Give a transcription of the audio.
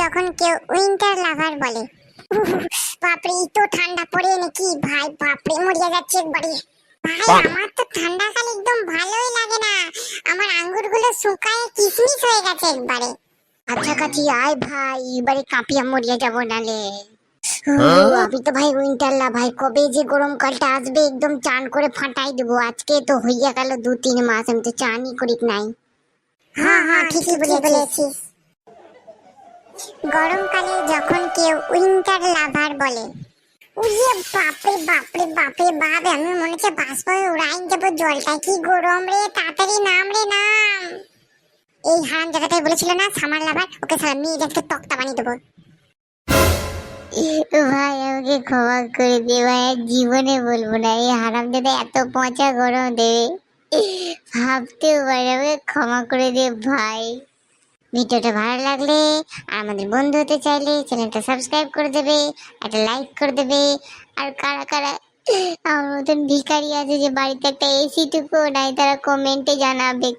যখন কেউ উইন্টার লাভার বলে। বাপরে এই তো ঠান্ডা পড়ে নাকি? ভাই বাপরে মরিয়া যাচ্ছে একবারে। ভাই আমার তো ঠান্ডাকালে একদম ভালোই লাগে না। আমার আঙ্গুরগুলো শুকায় কিসমিস হয়ে গেছে একবারে। কাছাকাছি আয় ভাই এবারে কাঁপিয়া মরিয়া যাব নালে। আমি তো ভাই উইন্টার লা ভাই কবে যে গরমকালটা আসবে একদম চান করে ফাটাই দেবো। আজকে তো হইয়া গেল দু তিন মাস আমি তো চানই করিক নাই। হ্যাঁ হ্যাঁ ঠিকই বলে বলেছিস। গরমকালে যখন কেউ উইন্টার লাভার বলে বাপরে বাপরে বাপরে বাপ আমি মনে হচ্ছে উড়াই যাব জলটা কি গরম রে, তাড়াতাড়ি নাম রে নাম। এই জায়গাটাই বলেছিল না সামার লাভার ওকে তক্তা বানিয়ে দেবো। ভাই, আমাকে ক্ষমা করে দে ভাই জীবনে বলব না, এই হারাম দাদা এত পচা গরম দেবে। ভাবতেও পারে আমাকে ক্ষমা করে দে ভাই। ভিডিওটা ভালো লাগলে আর আমাদের বন্ধু হতে চাইলে চ্যানেলটা সাবস্ক্রাইব করে দেবে, একটা লাইক করে দেবে। আর কারা কারা আমার মতন ভিখারি আছে যে বাড়িতে একটা এসি টুকু নাই, তারা কমেন্টে জানাবে।